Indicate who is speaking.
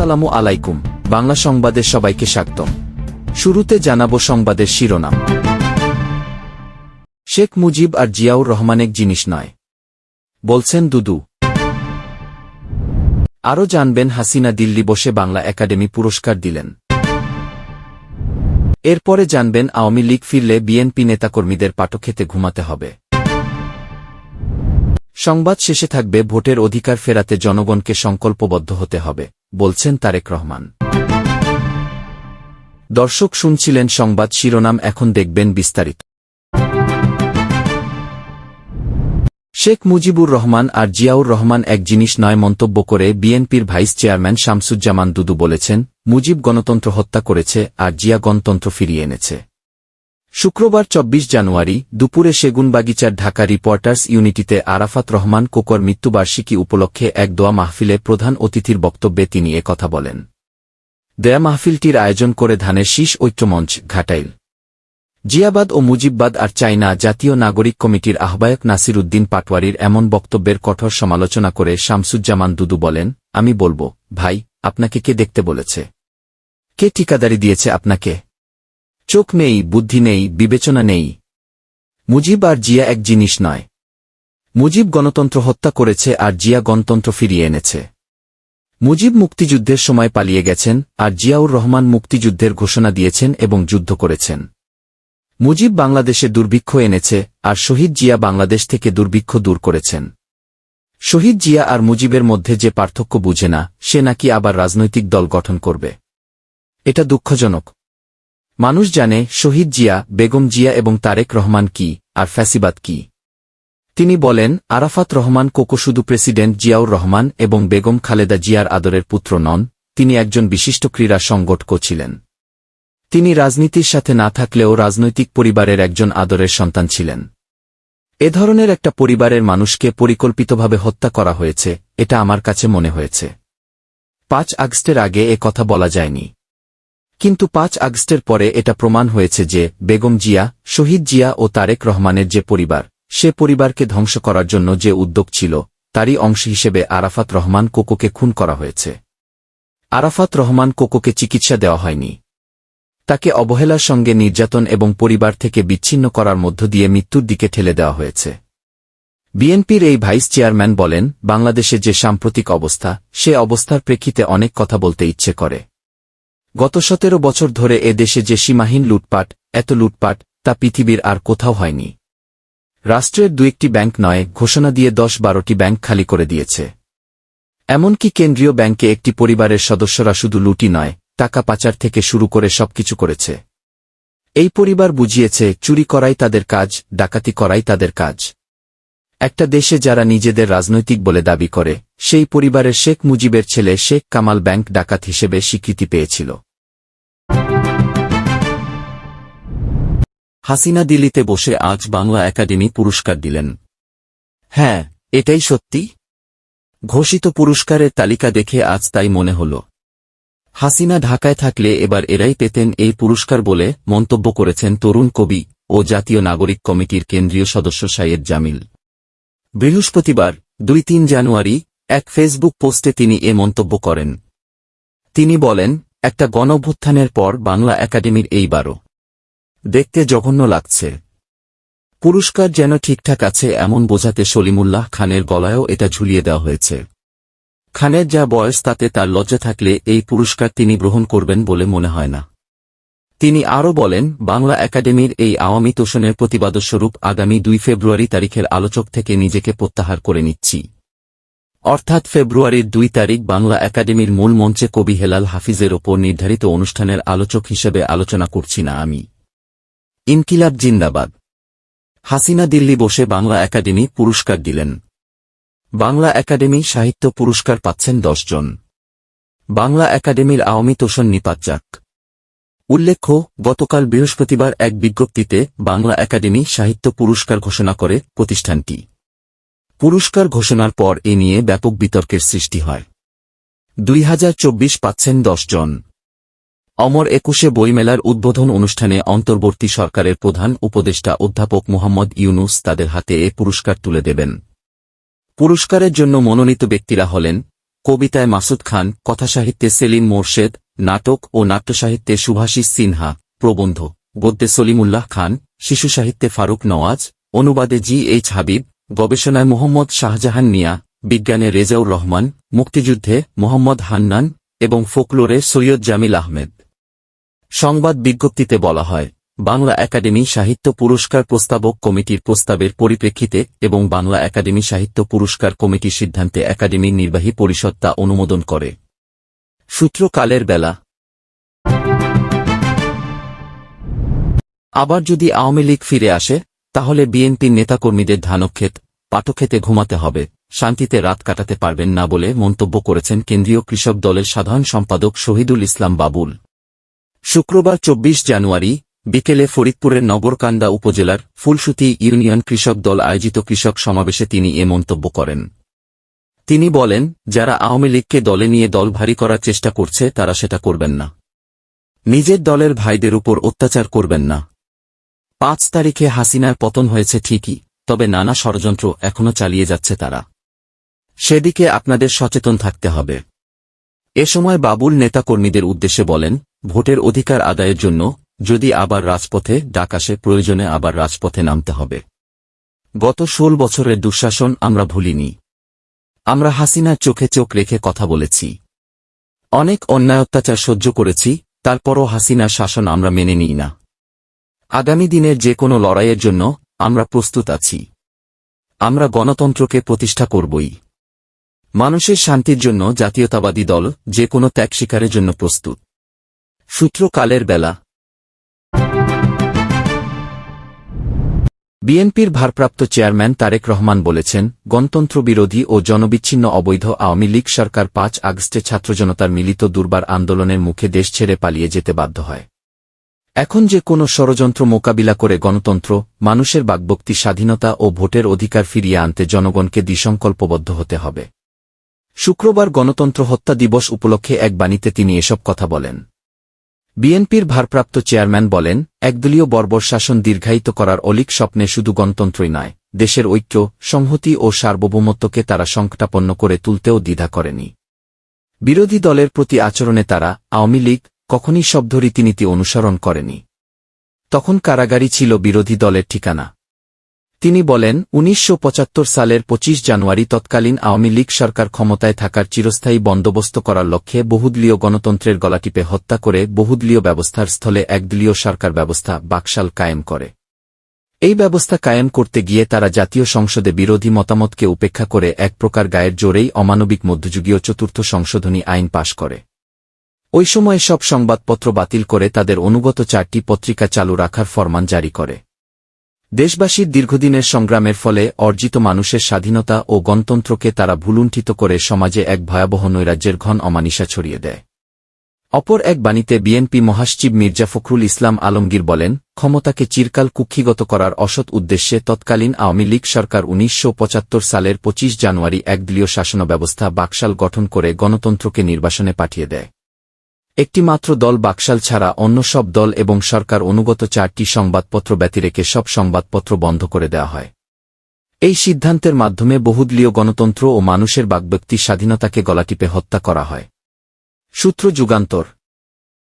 Speaker 1: আসসালামু আলাইকুম, বাংলা সংবাদের সবাইকে স্বাগতম। শুরুতে জানাব সংবাদের শিরোনাম। শেখ মুজিব আর জিয়াউর রহমান এক জিনিস নয়। বলছেন দুদু। আরও জানবেন হাসিনা দিল্লি বসে বাংলা একাডেমি পুরস্কার দিলেন। এরপরে জানবেন আওয়ামী লীগ ফিরলে বিএনপি নেতাকর্মীদের পাটক্ষেতে ঘুমাতে হবে। সংবাদ শেষে থাকবে ভোটের অধিকার ফেরাতে জনগণকে সংকল্পবদ্ধ হতে হবে। বলছেন তারেক রহমান। দর্শক শুনছিলেন সংবাদ শিরোনাম, এখন দেখবেন বিস্তারিত। শেখ মুজিবুর রহমান আর জিয়াউর রহমান এক জিনিস নয় মন্তব্য করে বিএনপির ভাইস চেয়ারম্যান শামসুজ্জামান দুদু বলেছেন, মুজিব গণতন্ত্র হত্যা করেছে আর জিয়া গণতন্ত্র ফিরিয়ে এনেছে। শুক্রবার ২৪ জানুয়ারি দুপুরে সেগুনবাগিচার ঢাকা রিপোর্টার্স ইউনিটিতে আরাফাত রহমান কোকর মৃত্যুবার্ষিকী উপলক্ষে এক দোয়া মাহফিলে প্রধান অতিথির বক্তব্যে তিনি কথা বলেন। দেয়া মাহফিলটির আয়োজন করে ধানের শীষ ঐক্যমঞ্চ ঘাটাইল। জিয়াবাদ ও মুজিববাদ আর চাইনা জাতীয় নাগরিক কমিটির আহ্বায়ক নাসির উদ্দিন পাটওয়ারির এমন বক্তব্যের কঠোর সমালোচনা করে শামসুজ্জামান দুদু বলেন, আমি বলব, ভাই, আপনাকে কে দেখতে বলেছে? কে ঠিকাদারি দিয়েছে আপনাকে? চোখ নেই, বুদ্ধি নেই, বিবেচনা নেই। মুজিব আর জিয়া এক জিনিস নয়। মুজিব গণতন্ত্র হত্যা করেছে আর জিয়া গণতন্ত্র ফিরিয়ে এনেছে। মুজিব মুক্তিযুদ্ধের সময় পালিয়ে গেছেন আর জিয়াউর রহমান মুক্তিযুদ্ধের ঘোষণা দিয়েছেন এবং যুদ্ধ করেছেন। মুজিব বাংলাদেশে দুর্ভিক্ষ এনেছে আর শহীদ জিয়া বাংলাদেশ থেকে দুর্ভিক্ষ দূর করেছেন। শহীদ জিয়া আর মুজিবের মধ্যে যে পার্থক্য বুঝে না, সে নাকি আবার রাজনৈতিক দল গঠন করবে। এটা দুঃখজনক। মানুষ জানে শহীদ জিয়া, বেগম জিয়া এবং তারেক রহমান কি, আর ফ্যাসিবাদ কি। তিনি বলেন, আরাফাত রহমান কোকো শুধু প্রেসিডেন্ট জিয়াউর রহমান এবং বেগম খালেদা জিয়ার আদরের পুত্র নন, তিনি একজন বিশিষ্ট ক্রীড়া সংগঠক ছিলেন। তিনি রাজনীতির সাথে না থাকলেও রাজনৈতিক পরিবারের একজন আদরের সন্তান ছিলেন। এ ধরনের একটা পরিবারের মানুষকে পরিকল্পিতভাবে হত্যা করা হয়েছে, এটা আমার কাছে মনে হয়েছে। পাঁচ আগস্টের আগে এ কথা বলা যায়নি। কিন্তু পাঁচ আগস্টের পরে এটা প্রমাণ হয়েছে যে বেগম জিয়া, শহীদ জিয়া ও তারেক রহমানের যে পরিবার, সে পরিবারকে ধ্বংস করার জন্য যে উদ্যোগ ছিল, তারই অংশ হিসেবে আরাফাত রহমান কোকোকে খুন করা হয়েছে। আরাফাত রহমান কোকোকে চিকিৎসা দেওয়া হয়নি। তাকে অবহেলার সঙ্গে নির্যাতন এবং পরিবার থেকে বিচ্ছিন্ন করার মধ্য দিয়ে মৃত্যুর দিকে ঠেলে দেওয়া হয়েছে। বিএনপির এই ভাইস চেয়ারম্যান বলেন, বাংলাদেশে যে সাম্প্রতিক অবস্থা, সে অবস্থার প্রেক্ষিতে অনেক কথা বলতে ইচ্ছে করে। গত সতেরো বছর ধরে এ দেশে যে সীমাহীন লুটপাট, এত লুটপাট, তা পৃথিবীর আর কোথাও হয়নি। রাষ্ট্রের দু একটি ব্যাংক নয়, ঘোষণা দিয়ে দশ বারোটি ব্যাংক খালি করে দিয়েছে। এমনকি কেন্দ্রীয় ব্যাংকে একটি পরিবারের সদস্যরা শুধু লুটি নয়, টাকা পাচার থেকে শুরু করে সবকিছু করেছে। এই পরিবার বুঝিয়েছে, চুরি করাই তাদের কাজ, ডাকাতি করাই তাদের কাজ। একটা দেশে যারা নিজেদের রাজনৈতিক বলে দাবি করে, সেই পরিবারের শেখ মুজিবের ছেলে শেখ কামাল ব্যাংক ডাকাত হিসেবে স্বীকৃতি পেয়েছিল। হাসিনা দিল্লিতে বসে আজ বাংলা একাডেমি পুরস্কার দিলেন। হ্যাঁ এটাই সত্যি। ঘোষিত পুরস্কারের তালিকা দেখে আজ তাই মনে হল। হাসিনা ঢাকায় থাকলে এবার এরাই পেতেন এই পুরস্কার বলে মন্তব্য করেছেন তরুণ কবি ও জাতীয় নাগরিক কমিটির কেন্দ্রীয় সদস্য সাইয়েদ জামিল। বৃহস্পতিবার, দুই তিন জানুয়ারি, এক ফেসবুক পোস্টে তিনি এ মন্তব্য করেন। তিনি বলেন, একটা গণভ্যুত্থানের পর বাংলা একাডেমির এইবারও দেখতে জঘন্য লাগছে। পুরস্কার যেন ঠিকঠাক আছে এমন বোঝাতে সলিমুল্লাহ খানের গলায়ও এটা ঝুলিয়ে দেওয়া হয়েছে। খানের যা বয়স তাতে তার লজ্জা থাকলে এই পুরস্কার তিনি গ্রহণ করবেন বলে মনে হয় না। তিনি আরও বলেন, বাংলা একাডেমির এই আওয়ামী তোষণের প্রতিবাদস্বরূপ আগামী দুই ফেব্রুয়ারি তারিখের আলোচক থেকে নিজেকে প্রত্যাহার করে নিচ্ছি। অর্থাৎ ফেব্রুয়ারির দুই তারিখ বাংলা একাডেমির মূল মঞ্চে কবি হেলাল হাফিজের ওপর নির্ধারিত অনুষ্ঠানের আলোচক হিসেবে আলোচনা করছি না আমি। ইনকিলাব জিন্দাবাদ। হাসিনা দিল্লি বসে বাংলা একাডেমি পুরস্কার দিলেন। বাংলা একাডেমি সাহিত্য পুরস্কার পাচ্ছেন দশজন বাংলা একাডেমির আওয়ামী তোষণ নিপাত উল্লেখ্য, গতকাল বৃহস্পতিবার এক বিজ্ঞপ্তিতে বাংলা একাডেমি সাহিত্য পুরস্কার ঘোষণা করে প্রতিষ্ঠানটি। পুরস্কার ঘোষণার পর এ নিয়ে ব্যাপক বিতর্কের সৃষ্টি হয়। দুই হাজার চব্বিশ পাচ্ছেন দশ জন। অমর একুশে বইমেলার উদ্বোধন অনুষ্ঠানে অন্তর্বর্তী সরকারের প্রধান উপদেষ্টা অধ্যাপক মোহাম্মদ ইউনুস তাদের হাতে এ পুরস্কার তুলে দেবেন। পুরস্কারের জন্য মনোনীত ব্যক্তিরা হলেন কবিতায় মাসুদ খান, কথাসাহিত্যে সেলিম মোর্শেদ নাটক ও নাট্যসাহিত্যে সুভাষিস সিনহা, প্রবন্ধ, গদ্যে সলিমুল্লাহ খান, শিশু সাহিত্যে ফারুক নওয়াজ, অনুবাদে জি এইচ হাবিব, গবেষণায় মোহাম্মদ শাহজাহান মিয়া, বিজ্ঞানে রেজাউর রহমান, মুক্তিযুদ্ধে মোহাম্মদ হান্নান এবং ফোকলোরে সৈয়দ জামিল আহমেদ। সংবাদ বিজ্ঞপ্তিতে বলা হয়, বাংলা একাডেমি সাহিত্য পুরস্কার প্রস্তাবক কমিটির প্রস্তাবের পরিপ্রেক্ষিতে এবং বাংলা একাডেমি সাহিত্য পুরস্কার কমিটির সিদ্ধান্তে একাডেমির নির্বাহী পরিষদ তা অনুমোদন করে। সূত্র কালের বেলা। আবার যদি আওয়ামী লীগ ফিরে আসে, তাহলে বিএনপির নেতাকর্মীদের ধানক্ষেত, পাটক্ষেতে ঘুমাতে হবে, শান্তিতে রাত কাটাতে পারবেন না বলে মন্তব্য করেছেন কেন্দ্রীয় কৃষক দলের সাধারণ সম্পাদক শহীদুল ইসলাম বাবুল। শুক্রবার চব্বিশ জানুয়ারি, বিকেলে ফরিদপুরের নগরকান্দা উপজেলার ফুলসুতি ইউনিয়ন কৃষক দল আয়োজিত কৃষক সমাবেশে তিনি এ মন্তব্য করেন। তিনি বলেন, যারা আওয়ামী লীগকে দলে নিয়ে দল ভারী করার চেষ্টা করছে, তারা সেটা করবেন না। নিজের দলের ভাইদের উপর অত্যাচার করবেন না। পাঁচ তারিখে হাসিনার পতন হয়েছে ঠিকই, তবে নানা ষড়যন্ত্র এখনও চালিয়ে যাচ্ছে তারা। সেদিকে আপনাদের সচেতন থাকতে হবে। এ সময় বাবুল নেতাকর্মীদের উদ্দেশ্যে বলেন, ভোটের অধিকার আদায়ের জন্য যদি আবার রাজপথে ডাক আসে, প্রয়োজনে আবার রাজপথে নামতে হবে। গত ষোল বছরের দুঃশাসন আমরা ভুলিনি। আমরা হাসিনার চোখে চোখ রেখে কথা বলেছি। অনেক অন্যায় অত্যাচার সহ্য করেছি, তারপরও হাসিনার শাসন আমরা মেনে নিই না। আগামী দিনের যে কোনো লড়াইয়ের জন্য আমরা প্রস্তুত আছি। আমরা গণতন্ত্রকে প্রতিষ্ঠা করবই। মানুষের শান্তির জন্য জাতীয়তাবাদী দল যে কোনো ত্যাগ স্বীকারের জন্য প্রস্তুত। সূত্র কালের বেলা। বিএনপির ভারপ্রাপ্ত চেয়ারম্যান তারেক রহমান বলেছেন গণতন্ত্র বিরোধী ও জনবিচ্ছিন্ন অবৈধ আওয়ামী লীগ সরকার পাঁচ আগস্টে ছাত্রজনতার মিলিত দুর্বার আন্দোলনের মুখে দেশ ছেড়ে পালিয়ে যেতে বাধ্য হয়। এখন যে কোনো ষড়যন্ত্র মোকাবিলা করে গণতন্ত্র, মানুষের বাগবক্তি স্বাধীনতা ও ভোটের অধিকার ফিরিয়ে আনতে জনগণকে দ্বিসংকল্পবদ্ধ হতে হবে। শুক্রবার গণতন্ত্র হত্যা দিবস উপলক্ষে এক বাণীতে তিনি এসব কথা বলেন। বিএনপির ভারপ্রাপ্ত চেয়ারম্যান বলেন, একদলীয় বর্বর শাসন দীর্ঘায়িত করার অলিক স্বপ্নে শুধু গণতন্ত্রই নয়, দেশের ঐক্য, সংহতি ও সার্বভৌমত্বকে তারা সংকটাপন্ন করে তুলতেও দ্বিধা করেনি। বিরোধী দলের প্রতি আচরণে তারা আওয়ামী লীগ কখনই শব্দ রীতিনীতি অনুসরণ করেনি। তখন কারাগারি ছিল বিরোধী দলের ঠিকানা। তিনি বলেন, উনিশশো পঁচাত্তর সালের ২৫ জানুয়ারি তৎকালীন আওয়ামী লীগ সরকার ক্ষমতায় থাকার চিরস্থায়ী বন্দোবস্ত করার লক্ষ্যে বহুদলীয় গণতন্ত্রের গলাটিপে হত্যা করে বহুদলীয় ব্যবস্থার স্থলে একদলীয় সরকার ব্যবস্থা বাকশাল কায়েম করে। এই ব্যবস্থা কায়েম করতে গিয়ে তারা জাতীয় সংসদে বিরোধী মতামতকে উপেক্ষা করে এক প্রকার গায়ের জোরেই অমানবিক মধ্যযুগীয় চতুর্থ সংশোধনী আইন পাশ করে। ওই সময়ে সব সংবাদপত্র বাতিল করে তাদের অনুগত চারটি পত্রিকা চালু রাখার ফরমান জারি করে। দেশবাসীর দীর্ঘদিনের সংগ্রামের ফলে অর্জিত মানুষের স্বাধীনতা ও গণতন্ত্রকে তারা ভুলুণ্ঠিত করে সমাজে এক ভয়াবহ নৈরাজ্যের ঘন অমানিসা ছড়িয়ে দেয়। অপর এক বাণীতে বিএনপি মহাসচিব মির্জা ফখরুল ইসলাম আলমগীর বলেন, ক্ষমতাকে চিরকাল কুক্ষিগত করার অসৎ উদ্দেশ্যে তৎকালীন আওয়ামী লীগ সরকার উনিশশো পঁচাত্তর সালের ২৫ জানুয়ারি একদলীয় শাসন ব্যবস্থা বাকশাল গঠন করে গণতন্ত্রকে নির্বাসনে পাঠিয়ে দেয়। একটি মাত্র দল বাকশাল ছাড়া অন্য সব দল এবং সরকার অনুগত চারটি সংবাদপত্র ব্যতিরেকে সব সংবাদপত্র বন্ধ করে দেওয়া হয়। এই সিদ্ধান্তের মাধ্যমে বহুদলীয় গণতন্ত্র ও মানুষের বাকব্যক্তির স্বাধীনতাকে গলাটিপে হত্যা করা হয়। সূত্র যুগান্তর